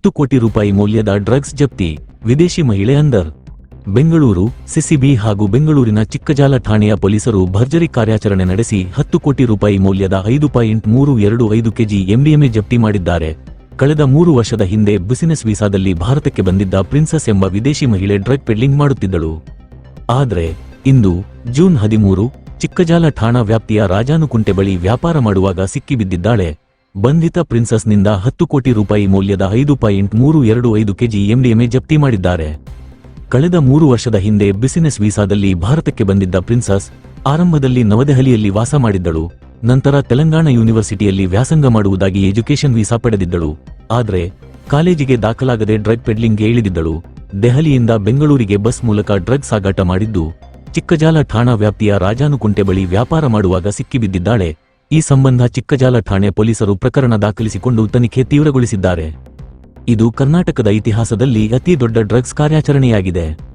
ಹತ್ತು ಕೋಟಿ ರೂಪಾಯಿ ಮೌಲ್ಯದ ಡ್ರಗ್ಸ್ ಜಪ್ತಿ. ವಿದೇಶಿ ಮಹಿಳೆ ಅಂದರ್ ಬೆಂಗಳೂರು, ಸಿಸಿಬಿ ಹಾಗೂ ಬೆಂಗಳೂರಿನ ಚಿಕ್ಕಜಾಲ ಠಾಣೆಯ ಪೊಲೀಸರು ಭರ್ಜರಿ ಕಾರ್ಯಾಚರಣೆ ನಡೆಸಿ ಹತ್ತು ಕೋಟಿ ರೂಪಾಯಿ ಮೌಲ್ಯದ ಐದು ಪಾಯಿಂಟ್ ಮೂರು ಎರಡು ಐದು ಕೆಜಿ ಎಂಡಿಎಂಎ ಜಪ್ತಿ ಮಾಡಿದ್ದಾರೆ. ಕಳೆದ ಮೂರು ವರ್ಷದ ಹಿಂದೆ ಬಿಸಿನೆಸ್ ವೀಸಾದಲ್ಲಿ ಭಾರತಕ್ಕೆ ಬಂದಿದ್ದ ಪ್ರಿನ್ಸಸ್ ಎಂಬ ವಿದೇಶಿ ಮಹಿಳೆ ಡ್ರಗ್ ಪೆಡ್ಲಿಂಗ್ ಮಾಡುತ್ತಿದ್ದಳು. ಆದರೆ, ಇಂದು ಜೂನ್ ಹದಿಮೂರು, ಚಿಕ್ಕಜಾಲ ಠಾಣಾ ವ್ಯಾಪ್ತಿಯ ರಾಜಾನುಕುಂಟೆ ಬಳಿ ವ್ಯಾಪಾರ ಮಾಡುವಾಗ ಸಿಕ್ಕಿಬಿದ್ದಿದ್ದಾಳೆ. ಬಂಧಿತ ಪ್ರಿನ್ಸಸ್ನಿಂದ ಹತ್ತು ಕೋಟಿ ರೂಪಾಯಿ ಮೌಲ್ಯದ ಐದು ಪಾಯಿಂಟ್ ಮೂರು ಎರಡು ಐದು ಕೆಜಿ ಎಂಡಿಎಂಎ ಜಪ್ತಿ ಮಾಡಿದ್ದಾರೆ. ಕಳೆದ ಮೂರು ವರ್ಷದ ಹಿಂದೆ ಬಿಸಿನೆಸ್ ವೀಸಾದಲ್ಲಿ ಭಾರತಕ್ಕೆ ಬಂದಿದ್ದ ಪ್ರಿನ್ಸಸ್ ಆರಂಭದಲ್ಲಿ ನವದೆಹಲಿಯಲ್ಲಿ ವಾಸ ಮಾಡಿದ್ದಳು, ನಂತರ ತೆಲಂಗಾಣ ಯೂನಿವರ್ಸಿಟಿಯಲ್ಲಿ ವ್ಯಾಸಂಗ ಮಾಡುವುದಾಗಿ ಎಜುಕೇಷನ್ ವೀಸಾ ಪಡೆದಿದ್ದಳು. ಆದರೆ, ಕಾಲೇಜಿಗೆ ದಾಖಲಾಗದೆ ಡ್ರಗ್ ಪೆಡ್ಲಿಂಗ್ಗೆ ಇಳಿದಿದ್ದಳು. ದೆಹಲಿಯಿಂದ ಬೆಂಗಳೂರಿಗೆ ಬಸ್ ಮೂಲಕ ಡ್ರಗ್ ಸಾಗಾಟ ಮಾಡಿದ್ದು, ಚಿಕ್ಕಜಾಲ ಠಾಣಾ ವ್ಯಾಪ್ತಿಯ ರಾಜಾನುಕುಂಟೆ ಬಳಿ ವ್ಯಾಪಾರ ಮಾಡುವಾಗ ಸಿಕ್ಕಿಬಿದ್ದಿದ್ದಾಳೆ. ಈ ಸಂಬಂಧ ಚಿಕ್ಕಜಾಲ ಠಾಣೆ ಪೊಲೀಸರು ಪ್ರಕರಣ ದಾಖಲಿಸಿಕೊಂಡು ತನಿಖೆ ತೀವ್ರಗೊಳಿಸಿದ್ದಾರೆ. ಇದು ಕರ್ನಾಟಕದ ಇತಿಹಾಸದಲ್ಲಿ ಅತಿ ದೊಡ್ಡ ಡ್ರಗ್ಸ್ ಕಾರ್ಯಾಚರಣೆಯಾಗಿದೆ.